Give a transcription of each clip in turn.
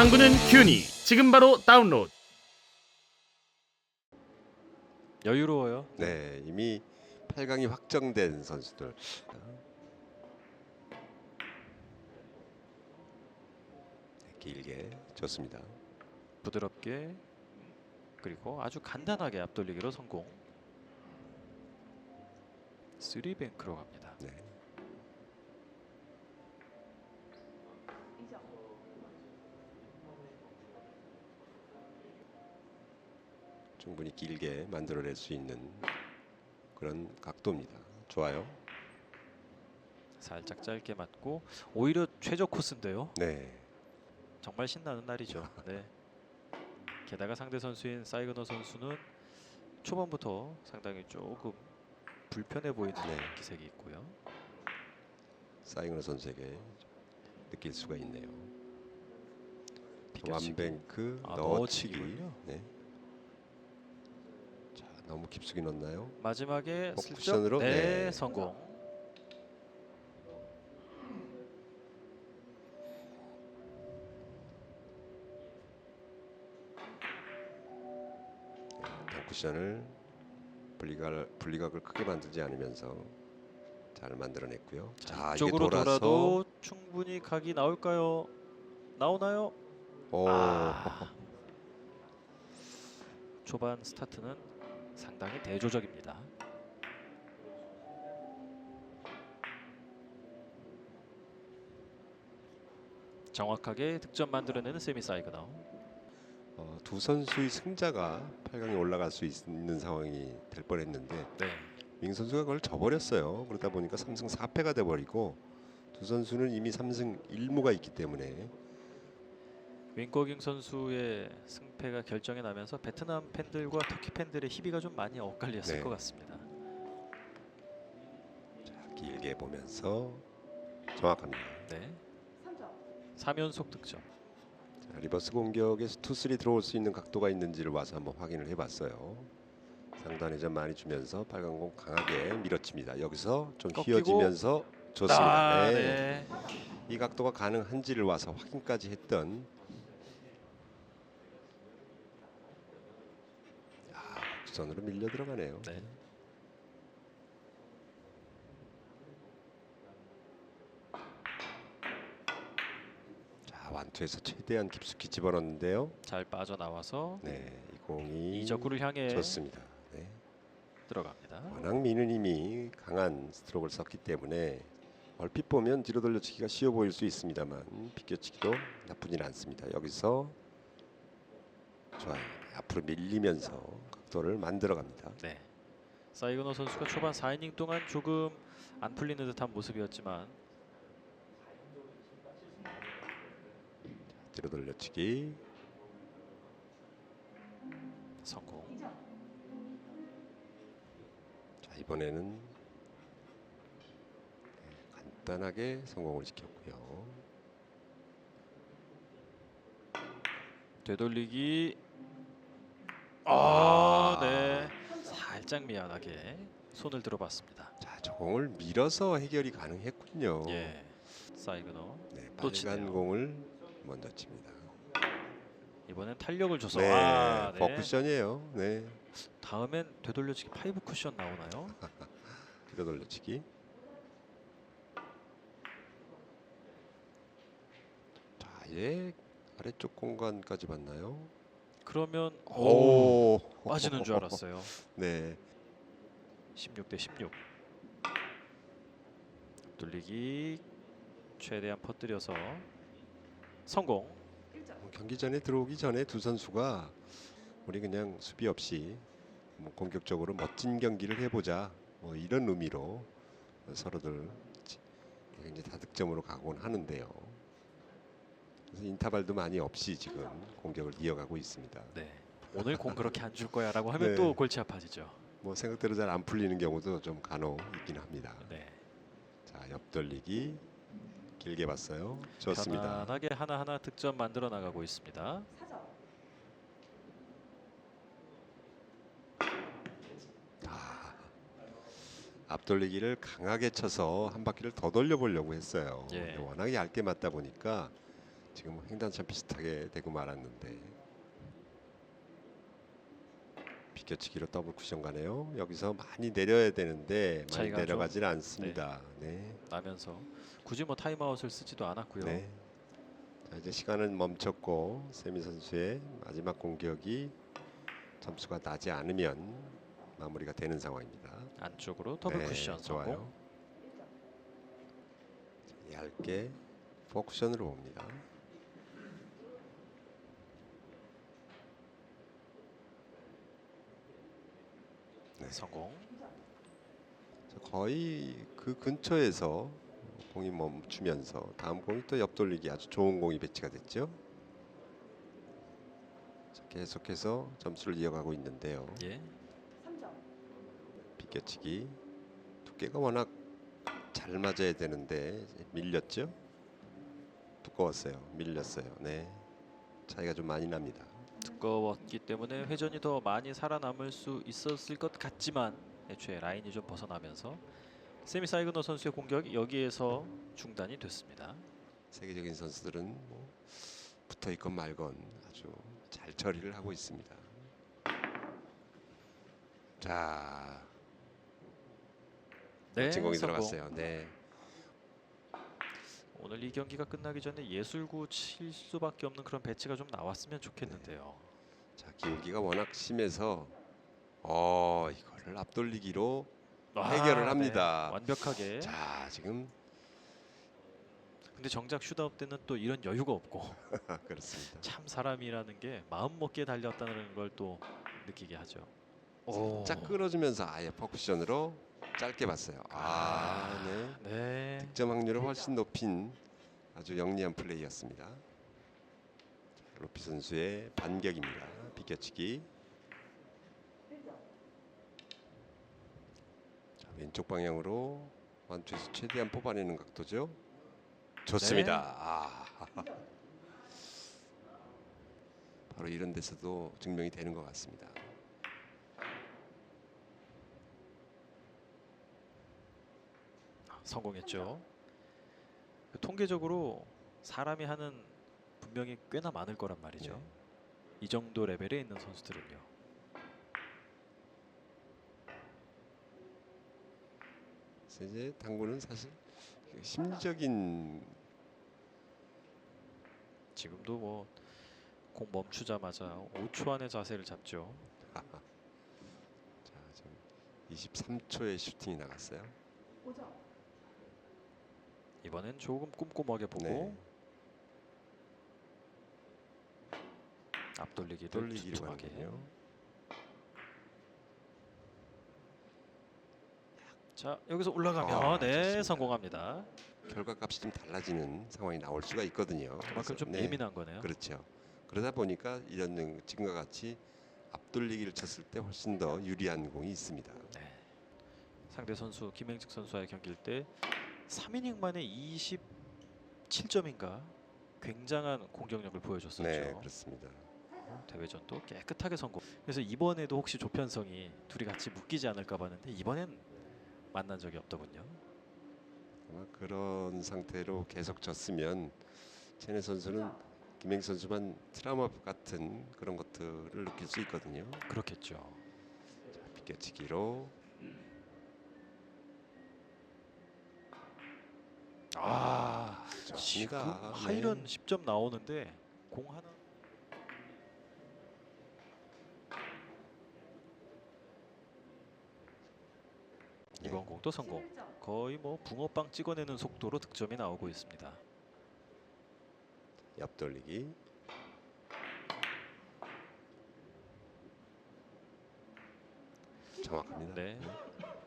당구는 큐니 지금 바로 다운로드. 여유로워요. 네, 이미 8강이 확정된 선수들. 네, 길게 좋습니다. 부드럽게 그리고 아주 간단하게 앞돌리기로 성공. 3뱅크로 갑니다. 네. 충분히 길게 만들어낼 수 있는 그런 각도입니다. 좋아요. 살짝 짧게 맞고 오히려 최저 코스인데요. 네. 정말 신나는 날이죠. 네. 게다가 상대 선수인 사이그너 선수는 초반부터 상당히 조금 불편해 보이는 네. 기색이 있고요. 사이그너 선수에게 느낄 수가 있네요. 완뱅크 아, 넣어치기. 넣어치기군요. 네. 자, 너무 깊숙이 넣나요? 마지막에 어, 슬쩍 쿠션으로? 네, 네. 성공. 쿠션을 분리각, 분리각을 크게 만들지 않으면서 잘 만들어냈고요. 자, 이게 쪽으로 돌아서 돌아도 충분히 각이 나올까요? 나오나요? 오, 아. 초반 스타트는 상당히 대조적입니다. 정확하게 득점 만들어내는 세미 사이그너. 어, 두 선수의 승자가 8강에 올라갈 수 있는 상황이 될 뻔했는데 네. 밍 선수가 그걸 져버렸어요. 그러다 보니까 3승 4패가 돼버리고 두 선수는 이미 3승 1무가 있기 때문에 윙거깅 선수의 승패가 결정이 나면서 베트남 팬들과 터키 팬들의 희비가 좀 많이 엇갈렸을 네. 것 같습니다. 자, 길게 보면서 정확합니다. 네. 3연속 득점. 자, 리버스 공격에서 투쓰리 들어올 수 있는 각도가 있는지를 와서 한번 확인을 해봤어요. 상단에 좀 많이 주면서 빨간 공 강하게 밀어칩니다. 여기서 좀 꺾이고. 휘어지면서 좋습니다. 아, 네. 네. 이 각도가 가능한지를 와서 확인까지 했던 아, 선으로 밀려 들어가네요. 네. 자 완투에서 최대한 깊숙이 집어넣는데요. 잘 빠져나와서 네, 이 공이 이적구를 향해 좋습니다. 네. 들어갑니다. 워낙 미누님이 강한 스트로크를 썼기 때문에 얼핏 보면 뒤로 돌려치기가 쉬워 보일 수 있습니다만 비껴치기도 나쁘진 않습니다. 여기서 좋아요. 앞으로 밀리면서 각도를 만들어갑니다. 네. 사이그너 선수가 초반 4이닝 동안 조금 안 풀리는 듯한 모습이었지만 뒤로 돌려치기 성공. 자 이번에는 네, 간단하게 성공을 시켰고요. 되돌리기. 아, 네. 살짝 미안하게 손을 들어봤습니다. 자, 저 공을 밀어서 해결이 가능했군요. 예. 사이그너 네, 또 빨간 치네요. 공을 먼저 칩니다. 이번엔 탄력을 줘서 네, 아, 네. 버쿠션이에요. 네, 다음엔 되돌려치기 파이브 쿠션 나오나요? 뒤로 돌려치기. 자, 이제 아래쪽 공간까지 봤나요? 그러면 오, 빠지는 줄 알았어요. 네, 16 대 16. 돌리기 최대한 퍼뜨려서 성공. 경기 전에 들어오기 전에 두 선수가 우리 그냥 수비 없이 뭐 공격적으로 멋진 경기를 해보자 뭐 이런 의미로 서로들 이제 다득점으로 가곤 하는데요. 그래서 인터벌도 많이 없이 지금 공격을 이어가고 있습니다. 네. 오늘 공 그렇게 안 줄 거야라고 하면 네. 또 골치 아파지죠. 뭐 생각대로 잘 안 풀리는 경우도 좀 간혹 있긴 합니다. 네. 자 옆돌리기 길게 봤어요. 좋습니다. 편안하게 하나하나 득점 만들어 나가고 있습니다. 아, 앞돌리기를 강하게 쳐서 한 바퀴를 더 돌려 보려고 했어요. 예. 근데 워낙 얇게 맞다 보니까 지금 횡단차 비슷하게 되고 말았는데 비껴치기로 더블 쿠션 가네요. 여기서 많이 내려야 되는데 많이 차이가 좀- 내려가질 않습니다. 네. 나면서 굳이 뭐 타임아웃을 쓰지도 않았고요. 네. 자, 이제 시간은 멈췄고 세미 선수의 마지막 공격이 점수가 나지 않으면 마무리가 되는 상황입니다. 안쪽으로 더블 네, 쿠션 성공. 좋아요. 자, 얇게 포 쿠션으로 봅니다. 성공. 자, 거의 그 근처에서 공이 멈추면서 다음 공이 또 옆돌리기 아주 좋은 공이 배치가 됐죠. 자, 계속해서 점수를 이어가고 있는데요. 예. 비껴치기 두께가 워낙 잘 맞아야 되는데 밀렸죠? 두꺼웠어요. 밀렸어요. 네. 차이가 좀 많이 납니다. 두꺼웠기 때문에 회전이 더 많이 살아남을 수 있었을 것 같지만 애초에 라인이 좀 벗어나면서 세미 사이그너 선수의 공격이 여기에서 중단이 됐습니다. 세계적인 선수들은 뭐 붙어 있건 말건 아주 잘 처리를 하고 있습니다. 자, 멋진 공이 성공. 들어갔어요. 네. 오늘 이 경기가 끝나기 전에 예술구 칠 수밖에 없는 그런 배치가 좀 나왔으면 좋겠는데요. 자, 기울기가 워낙 심해서 어, 이거를 앞돌리기로 아, 해결을 네. 합니다. 완벽하게. 자, 지금 근데 정작 슛아웃 때는 또 이런 여유가 없고 그렇습니다. 참 사람이라는 게 마음 먹기에 달렸다는 걸 또 느끼게 하죠. 오. 짝 끌어주면서 아예 퍼쿠션으로 짧게 봤어요. 아, 네. 네. 득점 확률을 훨씬 높인 아주 영리한 플레이였습니다. 자, 로피 선수의 반격입니다. 비껴치기. 자, 왼쪽 방향으로 완투에서 최대한 뽑아내는 각도죠. 좋습니다. 아. 바로 이런 데서도 증명이 되는 것 같습니다. 성공했죠. 그 통계적으로 사람이 하는 분명히 꽤나 많을 거란 말이죠. 네. 이 정도 레벨에 있는 선수들은요. 그래서 이제 당구는 사실 심리적인 지금도 뭐 공 멈추자마자 5초 안에 자세를 잡죠. 자, 지금 23초의 슈팅이 나갔어요. 이번엔 조금 꼼꼼하게 보고 네. 앞돌리기를 돌리기로. 가는군요. 자 여기서 올라가면 아, 네 좋습니다. 성공합니다. 결과값이 좀 달라지는 상황이 나올 수가 있거든요. 그만큼 좀 네, 예민한 거네요. 그렇죠. 그러다 보니까 이런 능- 지금과 같이 앞돌리기를 쳤을 때 훨씬 더 유리한 공이 있습니다. 네. 상대 선수 김행직 선수와의 경기일 때 3이닝 만에 27점인가 굉장한 공격력을 보여줬었죠. 네, 그렇습니다. 대회전도 깨끗하게 성공. 그래서 이번에도 혹시 조편성이 둘이 같이 묶이지 않을까 봤는데 이번엔 만난 적이 없더군요. 아마 그런 상태로 계속 졌으면 체내 선수는 김행 선수만 트라우마 같은 그런 것들을 느낄 수 있거든요. 그렇겠죠. 자, 비껴치기로 아. 지금 네. 하이런 10점 나오는데 공 하나 네. 이번 공도 성공. 거의 뭐 붕어빵 찍어내는 속도로 득점이 나오고 있습니다. 옆 돌리기. 정확합니다. 네.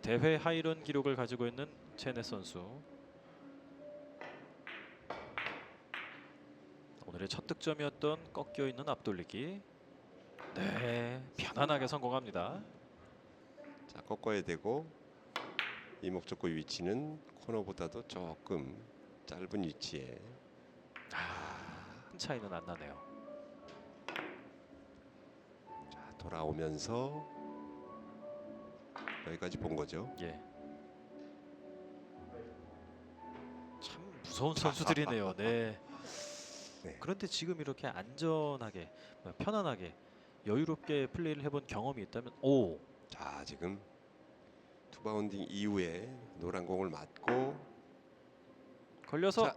대회 하이런 기록을 가지고 있는 체네 선수. 오늘의 첫 득점이었던 꺾여 있는 앞돌리기. 네, 편안하게 성공합니다. 자 꺾어야 되고 이 목적구 위치는 코너보다도 조금 짧은 위치에 아, 큰 차이는 안 나네요. 자 돌아오면서 여기까지 본 거죠. 예. 참 무서운 선수들이네요. 네. 네. 그런데 지금 이렇게 안전하게 뭐 편안하게 여유롭게 플레이를 해본 경험이 있다면 오 자 지금 투바운딩 이후에 노란 공을 맞고 걸려서 자,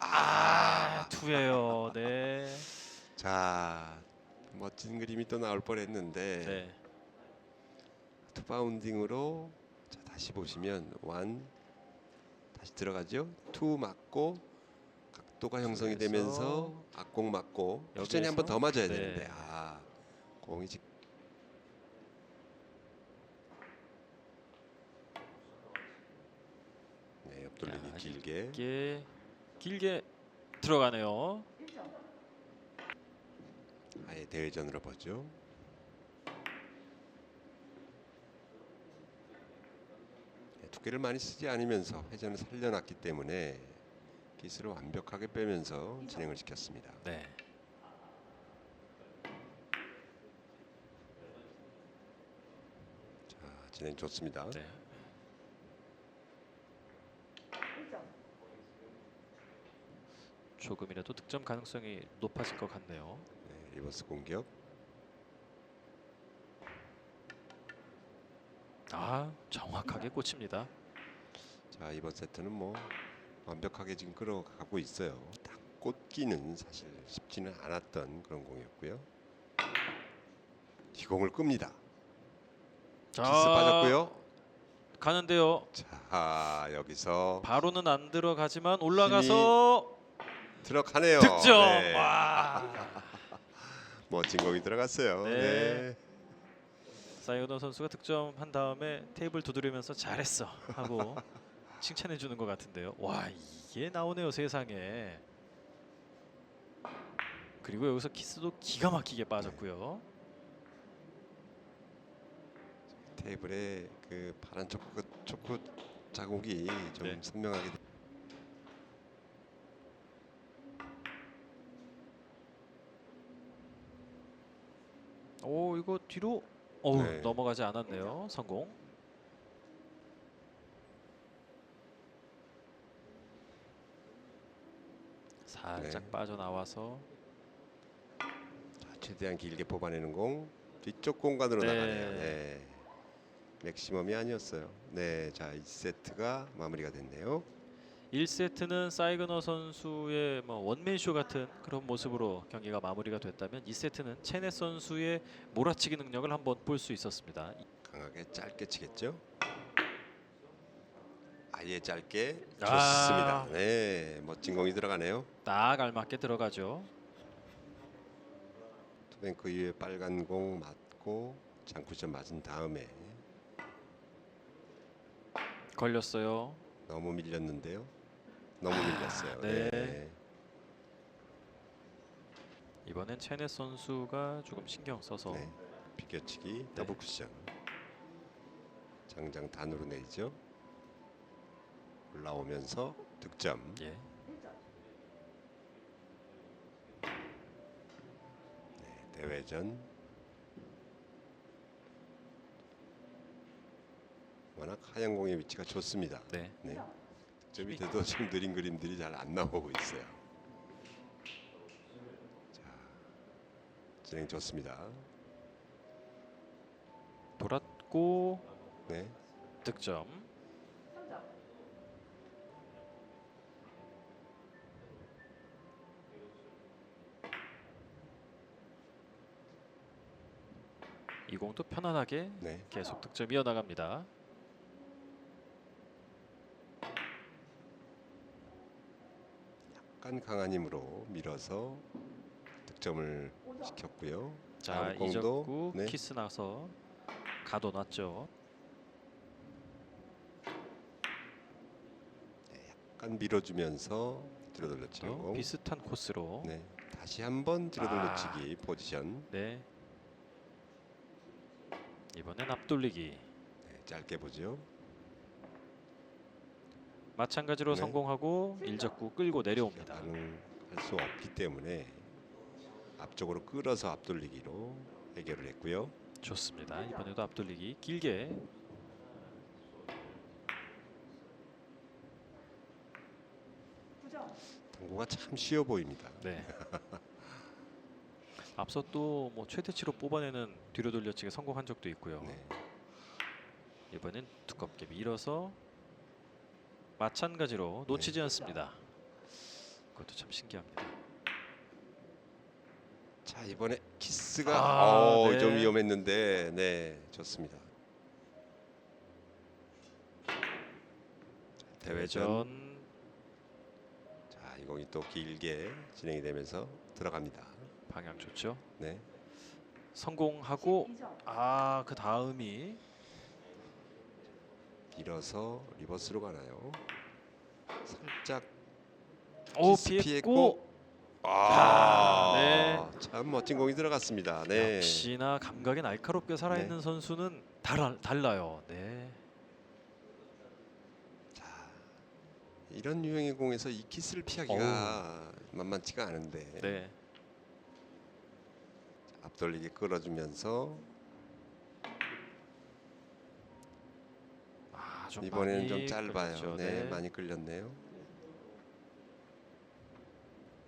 아 투예요. 네. 자 멋진 그림이 또 나올 뻔했는데 네. 투바운딩으로 자 다시 보시면 완 다시 들어가죠. 투 맞고 각도가 형성이 되면서 악공 맞고 여기에서? 쿠션이 한 번 더 맞아야 네. 되는데 아 공이 지 네, 옆돌리기 야, 길게 이게 길게 들어가네요. 아예 대회전으로 보죠. 네, 두께를 많이 쓰지 않으면서 회전을 살려놨기 때문에 기술을 완벽하게 빼면서 진행을 시켰습니다. 네. 자, 진행 좋습니다. 네. 조금이라도 득점 가능성이 높아질 것 같네요. 네, 리버스 공격. 아 정확하게 꽂힙니다. 자, 이번 세트는 뭐 완벽하게 지금 끌어가고 있어요. 딱 꽂기는 사실 쉽지는 않았던 그런 공이었고요. 뒷공을 끕니다. 자 키스 빠졌고요. 가는데요. 자, 여기서 바로는 안 들어가지만 올라가서 들어가네요. 득점. 네. 와. 멋진 공이 들어갔어요. 네. 네. 사이오너 선수가 득점한 다음에 테이블 두드리면서 잘했어 하고 칭찬해 주는 것 같은데요. 와 이게 나오네요 세상에. 그리고 여기서 키스도 기가 막히게 빠졌고요. 테이블에 그 파란 초코 초코 자국이 좀 네. 선명하게 오 이거 뒤로 어우 네. 넘어가지 않았네요. 성공. 살짝 네. 빠져나와서 자, 최대한 길게 뽑아내는 공 뒤쪽 공간으로 네. 나가네요. 네. 맥시멈이 아니었어요. 네, 자, 이 세트가 마무리가 됐네요. 1세트는 사이그너 선수의 뭐 원맨쇼 같은 그런 모습으로 경기가 마무리가 됐다면 2세트는 체네 선수의 몰아치기 능력을 한번 볼 수 있었습니다. 강하게 짧게 치겠죠? 아예 짧게 아. 좋습니다. 네, 멋진 공이 들어가네요. 딱 알맞게 들어가죠. 투뱅크 위에 빨간 공 맞고 장쿠션 맞은 다음에 걸렸어요. 너무 밀렸는데요. 너무 밀렸어요. 네. 네. 이번엔 체네 선수가 조금 신경 써서 네. 비껴치기 더블 쿠션. 장장 단으로 내리죠. 올라오면서 득점. 예. 네, 대회전. 워낙 하얀 공의 위치가 좋습니다. 네. 네. 득점이 돼도 좀 느린 그림들이 잘 안 나오고 있어요. 자, 진행 좋습니다. 돌았고 네. 득점. 이 공도 편안하게 네. 계속 득점 이어나갑니다. 약간 강한 힘으로 밀어서 득점을 시켰고요. 자 다음 이적구 네. 키스 나서 가둬놨죠. 약간 밀어주면서 공. 비슷한 코스로 네. 다시 한번 뒤로 아. 돌려치기 포지션. 네. 이번엔 앞돌리기 네, 짧게 보죠. 마찬가지로 네. 성공하고 일적구 끌고 내려옵니다. 가능할 수 없기 때문에 앞쪽으로 끌어서 앞돌리기로 해결을 했고요. 좋습니다. 이번에도 앞돌리기 길게 당구가 참 쉬워 보입니다. 네. 앞서 또 뭐 최대치로 뽑아내는 뒤로 돌려치기 성공한 적도 있고요. 네. 이번엔 두껍게 밀어서 마찬가지로 놓치지 않습니다. 그것도 참 신기합니다. 자 이번에 키스가 아, 어, 네. 좀 위험했는데 네 좋습니다. 자, 대회전 대회전 자 이 공이 또 길게 진행이 되면서 들어갑니다. 방향 좋죠. 네. 성공하고 아 그 다음이 밀어서 리버스로 가나요? 살짝 오 피했고 피했고. 아, 아, 네. 참 멋진 공이 들어갔습니다. 네. 역시나 감각이 날카롭게 살아있는 선수는 달라, 달라요. 네. 자, 이런 유형의 공에서 이 키스를 피하기가 만만치가 않은데 네. 앞돌리기 끌어주면서 아, 좀 이번에는 좀 짧아요. 끌렸죠. 네, 많이 끌렸네요.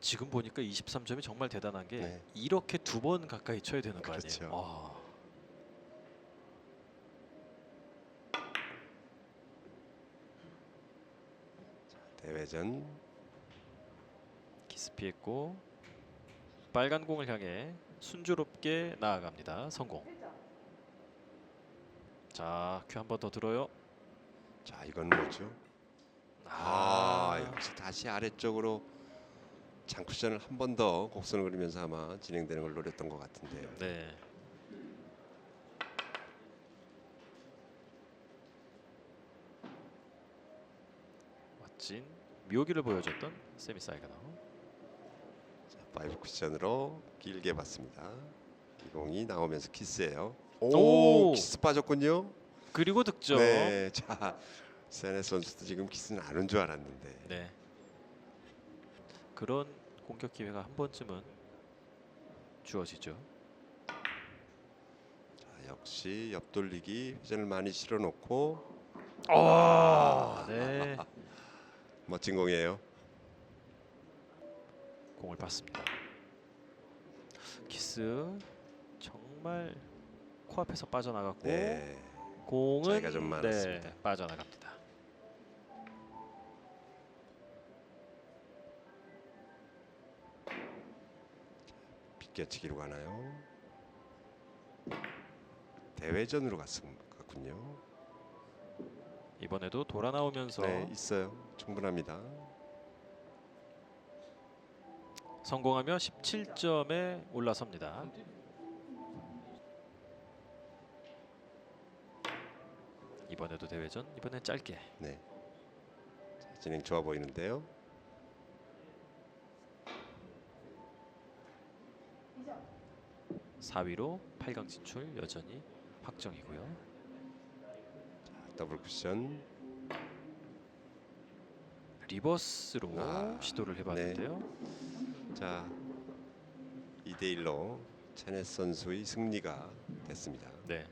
지금 보니까 23점이 정말 대단한 게 네. 이렇게 두 번 가까이 쳐야 되는 거 그렇죠. 아니에요? 와. 대회전 키스 피했고 빨간 공을 향해 순조롭게 나아갑니다. 성공. 자, 큐 한 번 더 들어요. 자 이건 뭐죠? 아, 아 역시 다시 아래쪽으로 장쿠션을 한 번 더 곡선을 그리면서 아마 진행되는 걸 노렸던 것 같은데요. 네. 멋진 묘기를 보여줬던 세미사이가 나오. 5 쿠션으로 길게 봤습니다. 이 공이 나오면서 키스해요. 오, 오! 키스 빠졌군요. 그리고 득점. 네, 자 세네스 선수도 지금 키스는 안 온 줄 알았는데. 네. 그런 공격 기회가 한 번쯤은 주어지죠. 자, 역시 옆돌리기 회전을 많이 실어놓고 아, 네. 멋진 공이에요. 공을 받습니다. 키스 정말 코앞에서 빠져나갔고 네, 공은 차이가 좀 많았습니다. 네, 빠져나갑니다. 비껴치기로 가나요? 대회전으로 갔, 갔군요. 이번에도 돌아 나오면서 네, 있어요. 충분합니다. 성공하며 17점에 올라섭니다. 이번에도 대회전, 이번엔 짧게. 네, 자, 진행 좋아 보이는데요. 사 4위로 8강 진출 여전히 확정이고요. 더블 쿠션. 리버스로 아, 시도를 해봤는데요. 자, 2대 1로 체넷 선수의 승리가 됐습니다. 네.